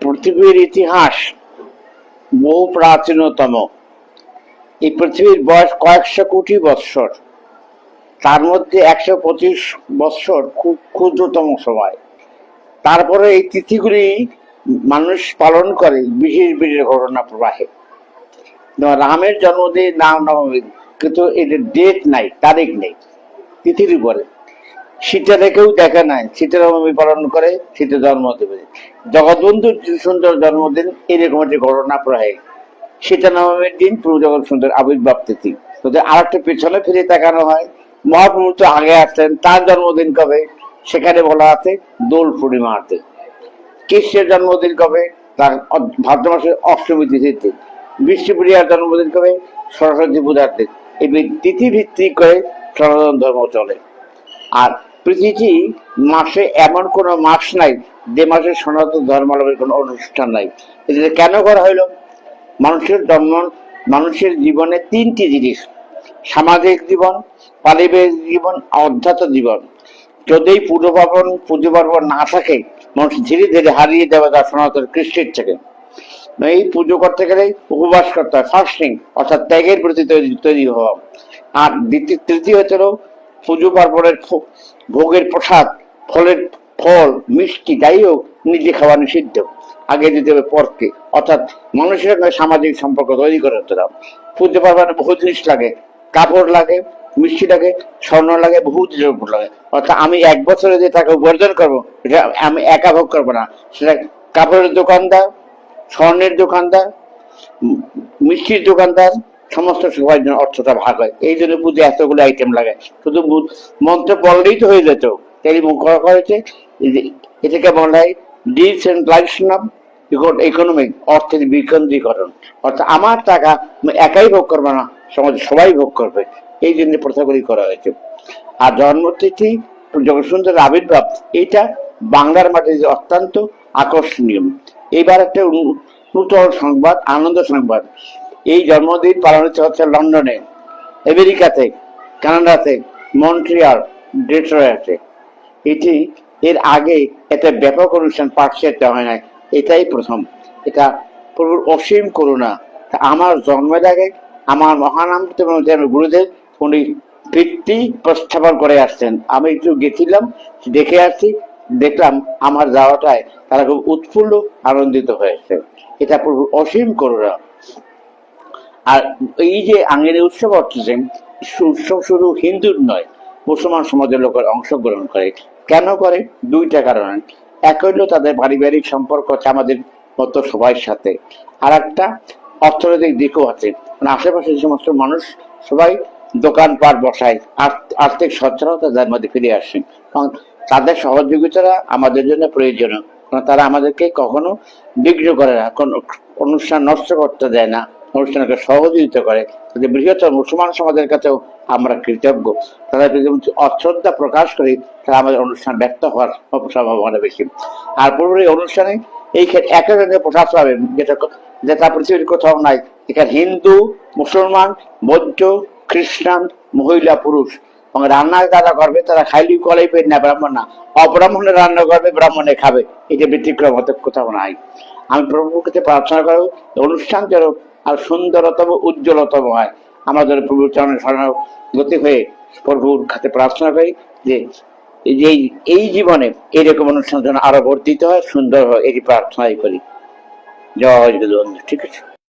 পৃথিবীর ইতিহাস বহু প্রাচীনতম। এই পৃথিবীর বয়স কয়েকশো কোটি বৎসর। তার মধ্যে একশো পঁচিশ বৎসর খুব ক্ষুদ্রতম সময়। তারপরে এই তিথিগুলি মানুষ পালন করে, বিশেষ বিশেষ ঘটনা প্রবাহে। রামের জন্মদিন নাম নবমী কিন্তু এদের ডেট নাই, তারিখ নেই, তিথির উপরে। শীতের কেউ দেখে নাই শীতের নবমী পালন করে শীতের জন্মদিন জগৎবন্ধুর সুন্দর জন্মদিন, এরকম একটি ঘটনা প্রায়। শীতের নবমীর দিন প্রভু জগৎ সুন্দর আবির্ভাব তিথি। তোদের আর একটা পেছনে ফিরে তাকানো হয়, মহাপ্রভু তো আগে আসলেন, তার জন্মদিন কবে? সেখানে বলা আছে, দোল পূর্ণিমাতে। কৃষ্ণের জন্মদিন কবে? তার ভাদ্র মাসের অষ্টমী তিথিতে। বিষ্ণুপ্রিয়ার জন্মদিন কবে? সরস্বতী পূজার দিন এই তিথি ভিত্তিক করে সনাতন ধর্ম চলে। আর পৃথিবী মাসে এমন কোনো মাস নাই, যে মাসে সনাতন ধর্মাবলম্বীর কোনো অনুষ্ঠান নাই। এটা কেন করা হইল? মানুষের জন্ম, মানুষের জীবনে তিনটি জিনিস। সামাজিক জীবন, পারিবারিক জীবন অধ্যাত্ম জীবন। যদি পুজো পার্বণ পুজো পার্বণ না থাকে, মানুষ ধীরে ধীরে হারিয়ে দেবে তার সনাতন কৃষ্টির থেকে। এই পুজো করতে গেলে উপবাস করতে হয় ফাস্টিং অর্থাৎ ত্যাগের প্রতি তৈরি তৈরি হওয়া। আর দ্বিতীয়, তৃতীয় হচ্ছে পুজো পার্বণের ভোগের প্রসাদ, ফলের ফল, মিষ্টি, যাই হোক, নিজে খাওয়া নিষিদ্ধ। আগে দিতে হবে পরকে। অর্থাৎ মানুষের সঙ্গে সামাজিক সম্পর্ক তৈরি করে হতে হবে। পুজো পার্বণে বহু জিনিস লাগে। কাপড় লাগে, মিষ্টি লাগে, স্বর্ণ লাগে, বহু জিনিস লাগে। অর্থাৎ আমি এক বছরে যে টাকা উপার্জন করব আমি একা ভোগ করব না। সেটা কাপড়ের দোকানদার, স্বর্ণের দোকানদার মিষ্টির দোকানদার সমস্ত সবার জন্য অর্থটা ভাগ হয়। এই জন্য পুজো এতগুলো আইটেম লাগে। শুধু মন্ত্র পড়লেই তো হয়ে যেত। তাই মুখ করা হয়েছে। এটাকে বলা হয় ডিসেন্ট্রাইজেশন অফ ইকোনমিক অর্থের বিকেন্দ্রীকরণ। অর্থাৎ আমার টাকা একাই ভোগ করব না সমাজে সবাই ভোগ করবে। এই জন্য প্রথাগুলি করা হয়েছে। আর জন্মতিথি জগৎসুন্দরের আবির্ভাব, এটা বাংলার মাটিতে অত্যন্ত আকর্ষণীয়। এবার একটা নূতন সংবাদ, আনন্দ সংবাদ। এই জন্মদিন পালন হচ্ছে লন্ডনে, আমেরিকাতে, কানাডাতে, মন্ট্রিয়াল, ডেট্রয়েটে। এটি এর আগে এতে ব্যাপক অনুষ্ঠান পাঠশাতে হয় না এটাই প্রথম। এটা প্রভুর অসীম করুণা। আমার জন্মের আগে আমার মহানাম গুরুদেব উনি কীর্তি প্রস্থাপন করে আসছেন। আমি একটু গেছিলাম, দেখে আসছি, দেখলাম আমার যাওয়াটায় তারা খুব উৎফুল্ল, আনন্দিত হয়েছে। এটা প্রভুর অসীম করুণা। আর এই যে আঙ্গিনী উৎসব হচ্ছে উৎসব শুধু হিন্দুর নয়, মুসলমান সমাজের লোকের অংশগ্রহণ করে। কেন করে? দুইটা কারণে। এক হইল তাদের পারিবারিক সম্পর্ক আছে আমাদের মতো সবার সাথে। আর একটা অর্থনৈতিক দিকও আছে। মানে আশেপাশে যে সমস্ত মানুষ সবাই দোকানপাট বসায়, আর্থ- আর্থিক সচ্ছলতা তাদের মধ্যে ফিরে আসে। কারণ তাদের সহযোগিতারা আমাদের জন্য প্রয়োজনীয়। কারণ তারা আমাদেরকে কখনো বিঘ্ন করে না, কোন অনুষ্ঠান নষ্ট করতে দেয় না। অনুষ্ঠানকে সহযোগিতা করে, তাদের বৃহত্তর মুসলমান সমাজের কাছেও আমরা কৃতজ্ঞ। তাদের প্রতি অশ্রদ্ধা প্রকাশ করি, তারা আমাদের অনুষ্ঠান ব্যক্ত হওয়ার সম্ভাবনা বেশি। আর পূর্বের এই অনুষ্ঠানে এই ক্ষেত্রে একজনের প্রকাশ পাবে যেটা যেটা পৃথিবীর কোথাও নাই। এখানে হিন্দু, মুসলমান, বৌদ্ধ, খ্রিস্টান, মহিলা, পুরুষ। এবং রান্না যারা করবে, তারা খাইলি কলাই পেট না ব্রাহ্মণ না। অব্রাহ্মণে রান্না করবে, ব্রাহ্মণে খাবে। এটা ব্যতিক্রম হতে কোথাও নাই। আমি প্রভুর কাছে প্রার্থনা করব, অনুষ্ঠান যেন আর সুন্দরতম, উজ্জ্বলতম হয়। আমাদের প্রভুর চরণে শরণাগতি হয়ে প্রভুর কাছে প্রার্থনা করি যে এই যে, এই- জীবনে এইরকম অনুষ্ঠান যেন আরও বর্ধিত হয়, সুন্দর হয়, এটি প্রার্থনাই করি। জয় ঠিক আছে?